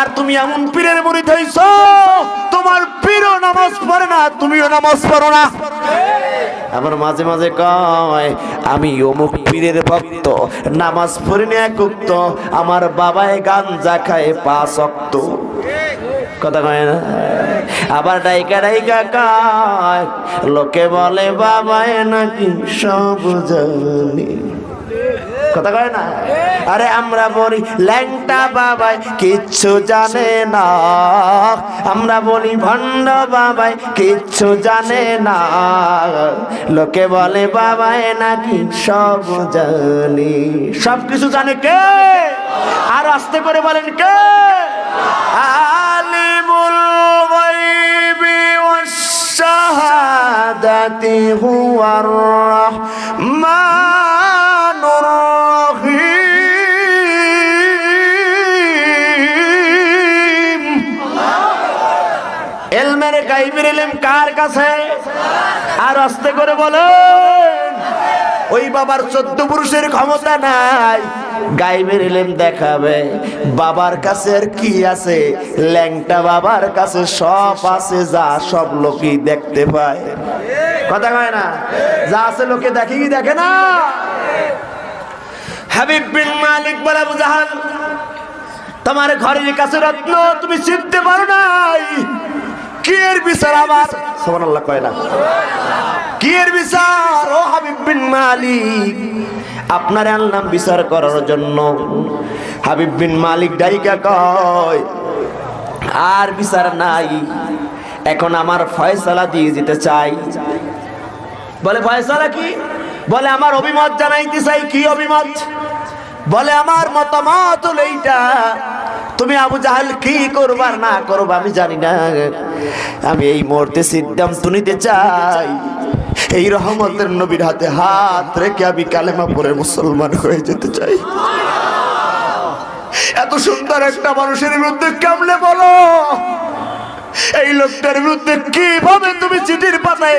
আর তুমি এমন পীরের মুড়ি হইছ তোমার পীরও নামাজ পড়ে না, তুমিও নামাজ পড়ো না। আমার মাঝে মাঝে কয়, আমি অমুক পীরের ভক্ত, নামাজ পড়ি এক উক্ত আমার বাবায় গাঞ্জা খায় পাঁচ অক্ত। কথা কয় না? আবার ডাইকা ডাইকা কয়, লোকে বলে বাবায় নাকি সব জানি। কথা কয় না? আরে আমরা বলি ল্যাংটা বাবাই, কিচ্ছু জানে না। আমরা বলি ভণ্ড বাবাই, কিচ্ছু জানে না। লোকে বলে বাবাই নাকি সব জানি। সব কিছু জানে কে? আর আস্তে করে বলেন কে? আলিমুল গায়বি ওয়াস শাহাদাতি হুয়ার রহমানুর এলমের গাইবের এলেম কার কাছে? আর আস্তে করে বলেন, ওই বাবার চোদ্দ পুরুষের ক্ষমতা নাই। গাইবের এলেম দেখাবে, বাবার কাছে আর কি আছে? ল্যাংটা বাবার কাছে সব আছে, যা সব লোকই দেখতে পায়। কথা কয় না? যা আছে লোকে দেখে কি দেখে না? হাবিব বিন মালিক বলে বুঝান তোমার ঘরের কাছে রত্ন তুমি চিনতে পারো নাই। বিচার আবার? সুবহানাল্লাহ কয় না। কি বিচার? ও হাবিব বিন মালিক। আপনার আনলাম বিচার করার জন্য। হাবিব বিন মালিক ডাইকা কয়, আর বিচার নাই। এখন আমার ফয়সালা দিয়ে যেতে চাই। বলে, ফয়সালা কি? বলে, আমার অভিমত জানাইতে চাই। কি অভিমত? বলে, আমার মতামত হলো এইটা তুমি আবু জাহাল কি করবার না করবা আমি জানি না। আমি এই মুহূর্তে সিদ্ধান্ত নিতে চাই। এই রহমতের নবীর হাতে হাত রেখে আমি কালেমা পরে মুসলমান হয়ে যেতে চাই। এত সুন্দর একটা মানুষের বিরুদ্ধে কেমনে বলো? এই লোকটার বিরুদ্ধে কীভাবে তুমি চিঠির পাতায়